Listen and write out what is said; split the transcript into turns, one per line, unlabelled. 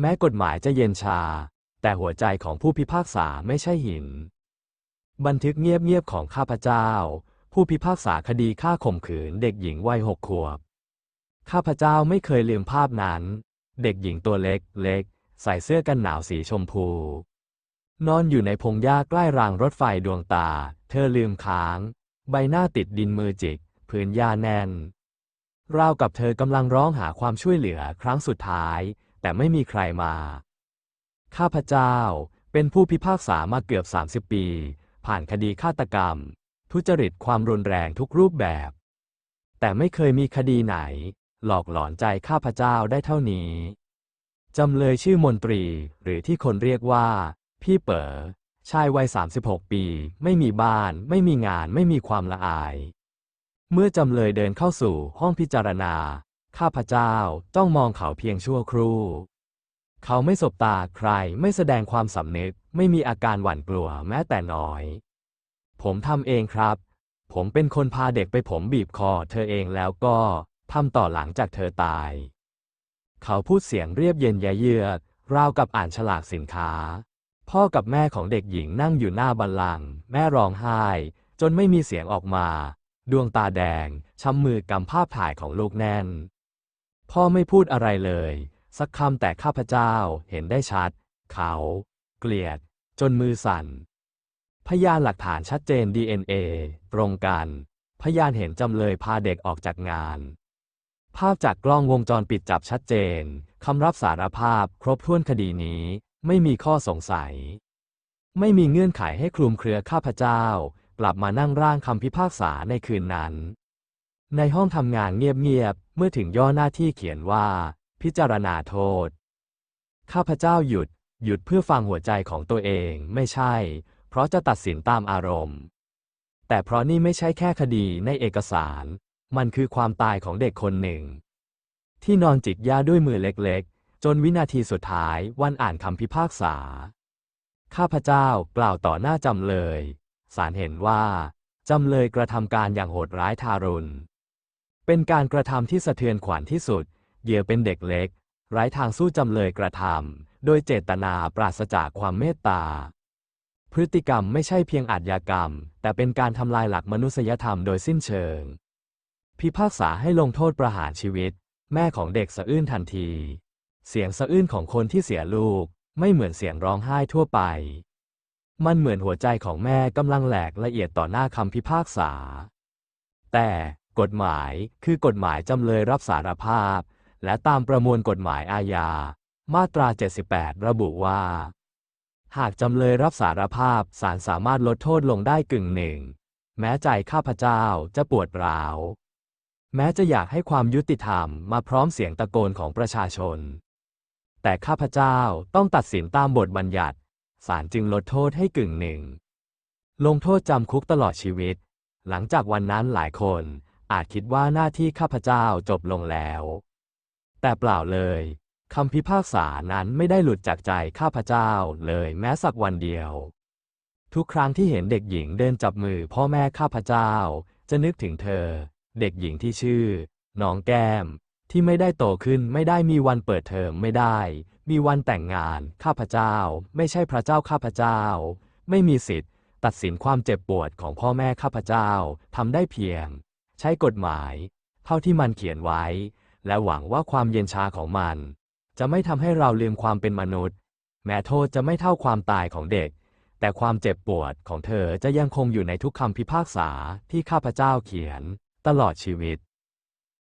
แม้กฎหมายจะเย็นชา แต่หัวใจของผู้พิพากษาไม่ใช่หิน บันทึกเงียบๆของข้าพเจ้า ผู้พิพากษาคดีฆ่าข่มขืนเด็กหญิงวัยหกขวบ ข้าพเจ้าไม่เคยลืมภาพนั้น เด็กหญิงตัวเล็กเล็ก ใส่เสื้อกันหนาวสีชมพู นอนอยู่ในพงหญ้าใกล้รางรถไฟดวงตา เธอลืมค้าง ใบหน้าติดดินมือจิก พื้นหญ้าแน่นราวกับเธอกำลังร้องหาความช่วยเหลือครั้งสุดท้าย แต่ไม่มีใครมา ข้าพเจ้าเป็นผู้พิพากษามาเกือบ 30 ปี ผ่านคดีฆาตกรรม ทุจริตความรุนแรงทุกรูปแบบ แต่ไม่เคยมีคดีไหน หลอกหลอนใจข้าพเจ้าได้เท่านี้จำเลยชื่อมนตรีหรือที่คนเรียกว่า พี่เป๋อชายวัย 36 ปี ไม่มีบ้าน ไม่มีงาน ไม่มีความละอาย เมื่อจำเลยเดินเข้าสู่ห้องพิจารณา ข้าพเจ้าต้องมองเขาเพียงชั่วครู่ เขาไม่สบตาใครไม่แสดงความสำนึก ไม่มีอาการหวั่นกลัวแม้แต่น้อย ผมทำเองครับ ผมเป็นคนพาเด็กไปผมบีบคอเธอเองแล้วก็ทำต่อหลังจากเธอตาย เขาพูดเสียงเรียบเย็นแยเยือกราวกับอ่านฉลากสินค้า พ่อกับแม่ของเด็กหญิงนั่งอยู่หน้าบัลลังก์แม่ร้องไห้ จนไม่มีเสียงออกมา ดวงตาแดงช้ำมือกำภาพถ่ายของลูกแน่น พ่อไม่พูดอะไรเลย สักคำแต่ข้าพเจ้าเห็นได้ชัด เขา เกลียด จนมือสั่น พยานหลักฐานชัดเจน DNA ตรงกัน พยานเห็นจำเลยพาเด็กออกจากงาน ภาพจากกล้องวงจรปิดจับชัดเจน คำรับสารภาพครบถ้วนคดีนี้ ไม่มีข้อสงสัย ไม่มีเงื่อนไขให้คลุมเครือข้าพเจ้า กลับมานั่งร่างคำพิพากษาในคืนนั้น ในห้องทำงานเงียบๆ มื่อถึงย่อหน้าที่เขียนว่า พิจารณาโทษ ข้าพเจ้าหยุด หยุดเพื่อฟังหัวใจของตัวเองไม่ใช่ เพราะจะตัดสินตามอารมณ์ แต่เพราะนี่ไม่ใช่แค่คดีในเอกสาร มันคือความตายของเด็กคนหนึ่ง ที่นอนจิกหญ้าด้วยมือเล็กๆ จนวินาทีสุดท้ายวันอ่านคำพิพากษา ข้าพเจ้ากล่าวต่อหน้าจำเลยศาลเห็นว่าจำเลยกระทำการอย่างโหดร้ายทารุณ เป็นการกระทำที่สะเทือนขวัญที่สุด เหยื่อเป็นเด็กเล็ก ไร้ทางสู้จำเลยกระทำโดยเจตนาปราศจากความเมตตา พฤติกรรมไม่ใช่เพียงอาชญากรรม แต่เป็นการทำลายหลักมนุษยธรรมโดยสิ้นเชิง พิพากษาให้ลงโทษประหารชีวิต แม่ของเด็กสะอื้นทันที เสียงสะอื้นของคนที่เสียลูก ไม่เหมือนเสียงร้องไห้ทั่วไป มันเหมือนหัวใจของแม่กำลังแหลกละเอียดต่อหน้าคำพิพากษา แต่ กฎหมายคือกฎหมายจำเลยรับสารภาพ และตามประมวลกฎหมายอาญา มาตรา 78 ระบุว่า หากจำเลยรับสารภาพศาลสามารถลดโทษลงได้กึ่งหนึ่ง แม้ใจข้าพเจ้าจะปวดร้าว แม้จะอยากให้ความยุติธรรมมาพร้อมเสียงตะโกนของประชาชน แต่ข้าพเจ้าต้องตัดสินตามบทบัญญัติศาลจึงลดโทษให้กึ่งหนึ่ง ลงโทษจำคุกตลอดชีวิต หลังจากวันนั้นหลายคน อาจคิดว่าหน้าที่ข้าพเจ้าจบลงแล้ว แต่เปล่าเลยคำพิพากษานั้นไม่ได้หลุดจากใจข้าพเจ้าเลยแม้สักวันเดียว ทุกครั้งที่เห็นเด็กหญิงเดินจับมือพ่อแม่ข้าพเจ้า จะนึกถึงเธอ เด็กหญิงที่ชื่อน้องแก้ม ที่ไม่ได้โตขึ้นไม่ได้มีวันเปิดเทอมไม่ได้ มีวันแต่งงานข้าพเจ้า ไม่ใช่พระเจ้าข้าพเจ้า ไม่มีสิทธิ์ ตัดสินความเจ็บปวดของพ่อแม่ข้าพเจ้าทำได้เพียง ใช้กฎหมาย เท่าที่มันเขียนไว้ และหวังว่าความเย็นชาของมัน จะไม่ทำให้เราลืมความเป็นมนุษย์ แม้โทษจะไม่เท่าความตายของเด็ก แต่ความเจ็บปวดของเธอจะยังคงอยู่ในทุกคำพิพากษาที่ข้าพเจ้าเขียน ตลอดชีวิต